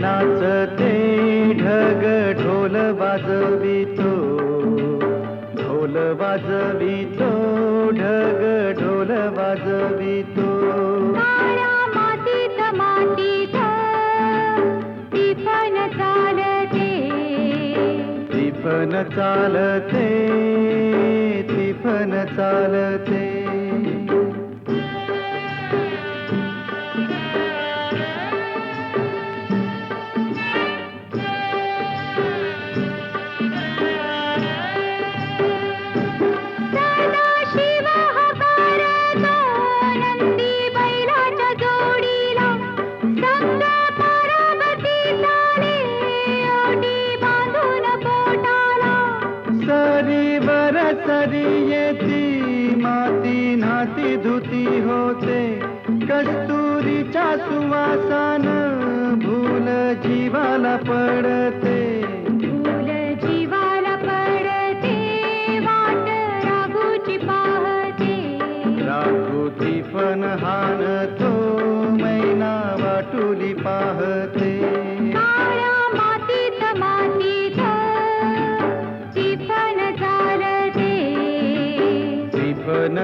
नाचते ढग ढोल वाजवितो. ढोल वाजवितो ढग ढोल वाजवितो. मातीत मातीत चालते. तिफन चालते तिफन चालते. होते. कस्तुरीच्या सुवासान भूल जीवाला पडते. फूल जीवाला पडते वाट राघूची पाहते. राघोती पण हाणतो मैना वाटुली पाहते.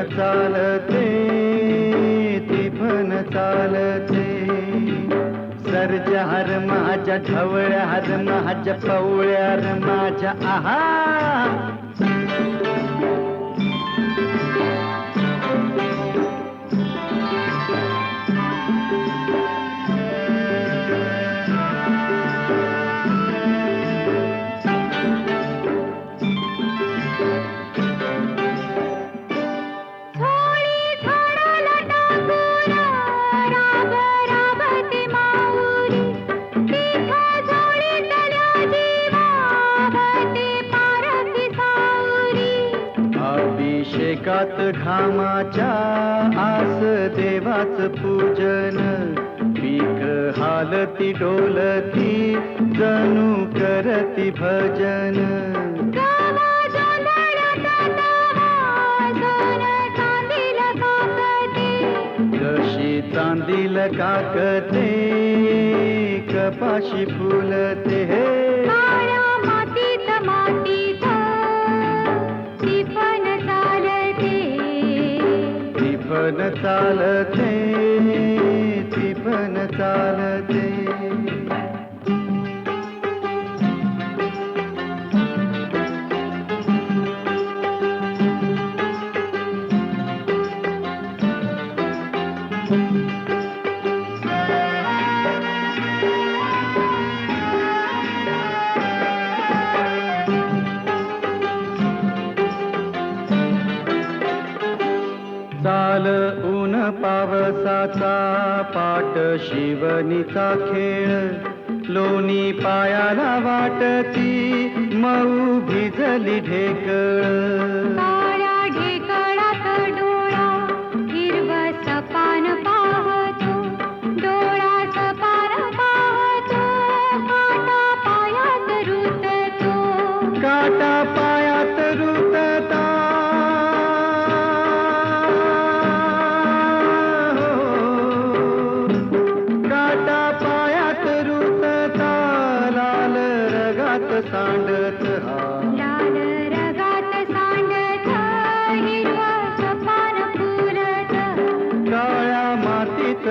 चालते चालते. सर्ज हर माझ्या ढवळ्या हर माझ्या पवळ्या हर माझ्या आहा अभिषेकात घामाच्या आस देवाच पूजन. पीक हालती डोलती जणू करती भजन. जशी चांदील काकते कपाशी फुलते. हे पण चालते ती पण चालते. thank you काल ऊन पावसाचा पाट शिवनीचा खेळ. लोणी पायाला वाटती मऊ भिजली ढेकळ.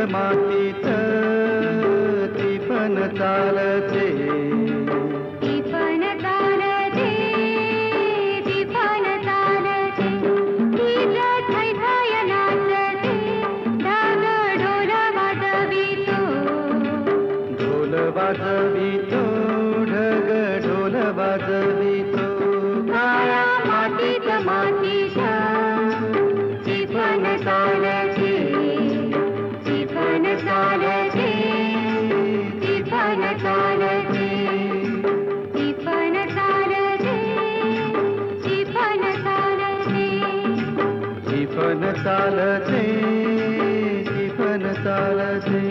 मातीत ती पण चालते. टिपण चालते टिपण चालते. तिज थैथाय नाचते ढग ढोल वाजवितो. ढोल वाजवितो. पण चालते ती पण चालते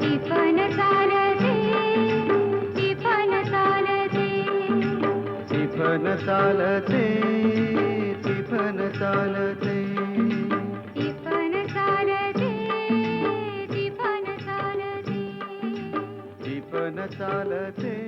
ती पण चालते ती पण चालते टिफन चालते टिफन चालते टिपण चालते